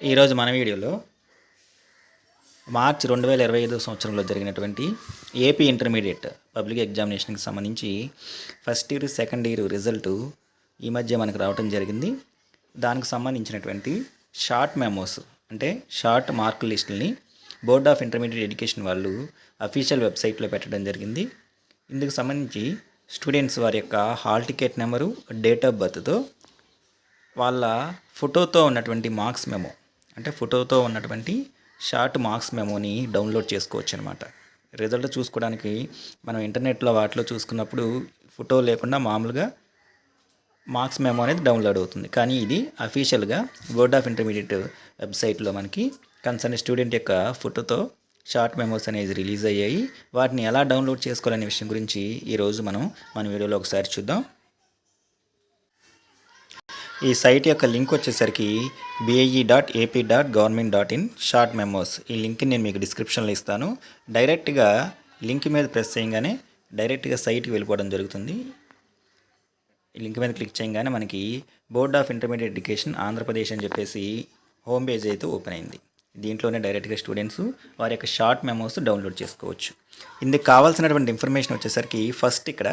ఈరోజు మన వీడియోలో మార్చ్ రెండు వేల ఇరవై ఐదో సంవత్సరంలో జరిగినటువంటి ఏపీ ఇంటర్మీడియట్ పబ్లిక్ ఎగ్జామినేషన్కి సంబంధించి first year second year result ఈ మధ్య మనకు రావటం జరిగింది. దానికి సంబంధించినటువంటి షార్ట్ మెమోస్ అంటే షార్ట్ మార్క్ లిస్టుల్ని బోర్డ్ ఆఫ్ ఇంటర్మీడియట్ ఎడ్యుకేషన్ వాళ్ళు అఫీషియల్ వెబ్సైట్లో పెట్టడం జరిగింది. ఇందుకు సంబంధించి స్టూడెంట్స్ వారి యొక్క hall ticket number date of బర్త్తో వాళ్ళ ఫోటోతో ఉన్నటువంటి మార్క్స్ మెమో అంటే ఫోటోతో ఉన్నటువంటి షార్ట్ మార్క్స్ మెమోని డౌన్లోడ్ చేసుకోవచ్చు అనమాట రిజల్ట్ చూసుకోవడానికి మనం ఇంటర్నెట్లో వాటిలో చూసుకున్నప్పుడు ఫోటో లేకుండా మామూలుగా మార్క్స్ మెమో అనేది డౌన్లోడ్ అవుతుంది. కానీ ఇది అఫీషియల్గా బోర్డ్ ఆఫ్ ఇంటర్మీడియట్ వెబ్సైట్లో మనకి కన్సర్న్ స్టూడెంట్ యొక్క ఫోటోతో షార్ట్ మెమోస్ అనేది రిలీజ్ అయ్యాయి. వాటిని ఎలా డౌన్లోడ్ చేసుకోవాలనే విషయం గురించి ఈరోజు మనం మన వీడియోలో ఒకసారి చూద్దాం. ఈ సైట్ యొక్క లింక్ వచ్చేసరికి BIE dot AP dot government dot in short memos ఈ లింక్ని నేను మీకు డిస్క్రిప్షన్లో ఇస్తాను. డైరెక్ట్గా లింక్ మీద ప్రెస్ చేయగానే డైరెక్ట్గా సైట్కి వెళ్ళిపోవడం జరుగుతుంది. ఈ లింక్ మీద క్లిక్ చేయగానే మనకి board of intermediate education Andhra Pradesh అని చెప్పేసి హోమ్ పేజ్ అయితే ఓపెన్ అయింది. దీంట్లోనే డైరెక్ట్గా స్టూడెంట్స్ వారి యొక్క షార్ట్ మెమోస్ డౌన్లోడ్ చేసుకోవచ్చు. ఇందుకు కావాల్సినటువంటి ఇన్ఫర్మేషన్ వచ్చేసరికి ఫస్ట్ ఇక్కడ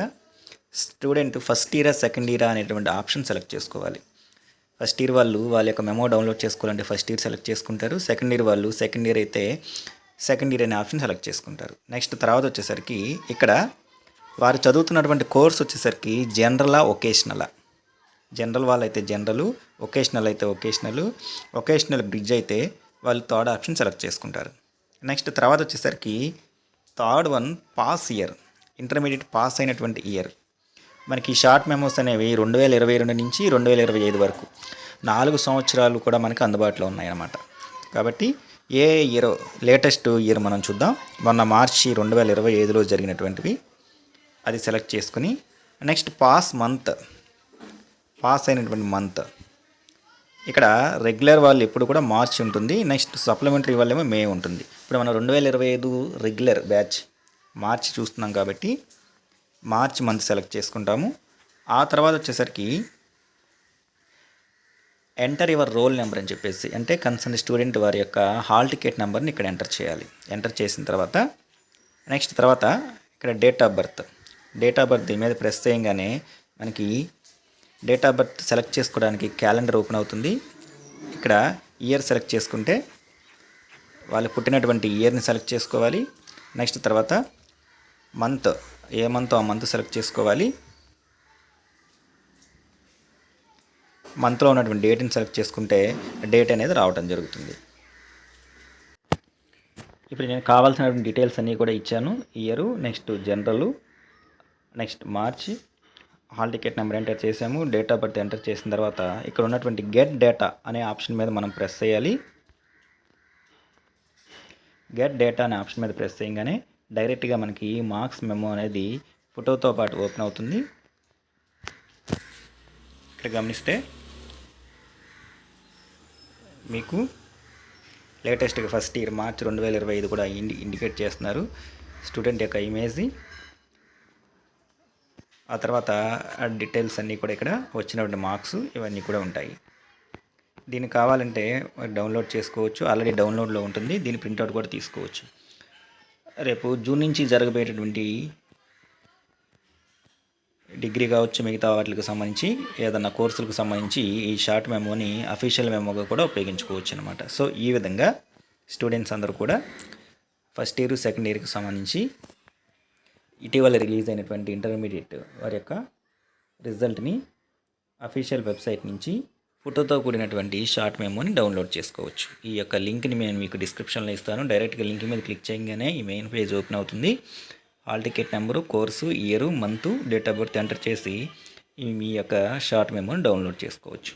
స్టూడెంట్ ఫస్ట్ ఇయరా సెకండ్ ఇయరా అనేటువంటి ఆప్షన్ సెలెక్ట్ చేసుకోవాలి. ఫస్ట్ ఇయర్ వాళ్ళు వాళ్ళ యొక్క మెమో డౌన్లోడ్ చేసుకోవాలంటే ఫస్ట్ ఇయర్ సెలెక్ట్ చేసుకుంటారు. సెకండ్ ఇయర్ వాళ్ళు సెకండ్ ఇయర్ అయితే సెకండ్ ఇయర్ అనే ఆప్షన్ సెలెక్ట్ చేసుకుంటారు. నెక్స్ట్ తర్వాత వచ్చేసరికి ఇక్కడ వారు చదువుతున్నటువంటి కోర్స్ వచ్చేసరికి జనరలా ఒకేషనలా. జనరల్ వాళ్ళైతే అయితే జనరల్ ఒకేషనల్ అయితే ఒకేషనల్ ఒకేషనల్ బ్రిడ్జ్ అయితే వాళ్ళు థర్డ్ ఆప్షన్ సెలెక్ట్ చేసుకుంటారు. నెక్స్ట్ తర్వాత వచ్చేసరికి third one pass year intermediate pass అయినటువంటి ఇయర్. మనకి షార్ట్ మెమోస్ అనేవి రెండు వేల ఇరవై రెండు నుంచి రెండు వేల ఇరవై ఐదు వరకు. నాలుగు సంవత్సరాలు కూడా మనకి అందుబాటులో ఉన్నాయన్నమాట. కాబట్టి ఏ ఇయర్ లేటెస్ట్ ఇయర్ మనం చూద్దాం. మొన్న మార్చి రెండు వేల ఇరవై ఐదులో జరిగినటువంటివి. అది సెలెక్ట్ చేసుకుని నెక్స్ట్ పాస్ మంత్ పాస్ అయినటువంటి మంత్. ఇక్కడ రెగ్యులర్ వాళ్ళు ఎప్పుడు కూడా మార్చి ఉంటుంది. నెక్స్ట్ సప్లిమెంటరీ వాళ్ళేమో మే ఉంటుంది. ఇప్పుడు మనం రెండు వేల ఇరవై ఐదు రెగ్యులర్ బ్యాచ్ మార్చి చూస్తున్నాం కాబట్టి మార్చ్ మంత్ సెలెక్ట్ చేసుకుంటాము. ఆ తర్వాత వచ్చేసరికి ఎంటర్ యువర్ రోల్ నెంబర్ అని చెప్పేసి అంటే కన్సర్న్ స్టూడెంట్ వారి యొక్క హాల్ టికెట్ నెంబర్ని ఇక్కడ ఎంటర్ చేయాలి. ఎంటర్ చేసిన తర్వాత నెక్స్ట్ తర్వాత ఇక్కడ date of birth date of birth దీని మీద ప్రెస్ చేయగానే మనకి డేట్ ఆఫ్ బర్త్ సెలెక్ట్ చేసుకోవడానికి క్యాలెండర్ ఓపెన్ అవుతుంది. ఇక్కడ ఇయర్ సెలెక్ట్ చేసుకుంటే వాళ్ళు పుట్టినటువంటి ఇయర్ని సెలెక్ట్ చేసుకోవాలి. నెక్స్ట్ తర్వాత మంత్ ఏ మంత్ ఆ మంత్ సెలెక్ట్ చేసుకోవాలి. మంత్లో ఉన్నటువంటి డేట్ని సెలెక్ట్ చేసుకుంటే డేట్ అనేది రావటం జరుగుతుంది. ఇప్పుడు నేను కావాల్సినటువంటి డీటెయిల్స్ అన్నీ కూడా ఇచ్చాను. Year next general next March hall ticket number enter చేసాము డేట్ ఆఫ్ బర్త్ ఎంటర్ చేసిన తర్వాత ఇక్కడ ఉన్నటువంటి గెట్ డేటా అనే ఆప్షన్ మీద మనం ప్రెస్ చేయాలి. గెట్ డేటా అనే ఆప్షన్ మీద ప్రెస్ చేయగానే డైరెక్ట్గా మనకి మార్క్స్ మెమో అనేది ఫోటోతో పాటు ఓపెన్ అవుతుంది. ఇక్కడ గమనిస్తే మీకు లేటెస్ట్గా ఫస్ట్ ఇయర్ మార్చ్ రెండు వేల ఇరవై ఐదు కూడా ఇండి ఇండికేట్ చేస్తున్నారు. స్టూడెంట్ యొక్క ఇమేజ్. ఆ తర్వాత డీటెయిల్స్ అన్నీ కూడా ఇక్కడ వచ్చినటువంటి మార్క్స్ ఇవన్నీ కూడా ఉంటాయి. దీన్ని కావాలంటే డౌన్లోడ్ చేసుకోవచ్చు. ఆల్రెడీ డౌన్లోడ్లో ఉంటుంది. దీని ప్రింట్అవుట్ కూడా తీసుకోవచ్చు. రేపు జూన్ నుంచి జరగబోయేటటువంటి డిగ్రీ కావచ్చు మిగతా వాటికి సంబంధించి ఏదన్నా కోర్సులకు సంబంధించి ఈ షార్ట్ మెమోని అఫీషియల్ మెమోగా కూడా ఉపయోగించుకోవచ్చు అనమాట సో ఈ విధంగా స్టూడెంట్స్ అందరూ కూడా ఫస్ట్ ఇయర్ సెకండ్ ఇయర్కి సంబంధించి ఇటీవల రిలీజ్ అయినటువంటి ఇంటర్మీడియట్ వారి యొక్క రిజల్ట్ని అఫీషియల్ వెబ్సైట్ నుంచి ఫోటోతో కూడినటువంటి షార్ట్ మెమోని డౌన్లోడ్ చేసుకోవచ్చు. ఈ యొక్క లింక్ని నేను మీకు డిస్క్రిప్షన్లో ఇస్తాను. డైరెక్ట్గా లింక్ మీద క్లిక్ చేయగానే ఈ మెయిన్ పేజ్ ఓపెన్ అవుతుంది. Hall ticket number course year month date of birth enter చేసి మీ యొక్క షార్ట్ మెమోని డౌన్లోడ్ చేసుకోవచ్చు.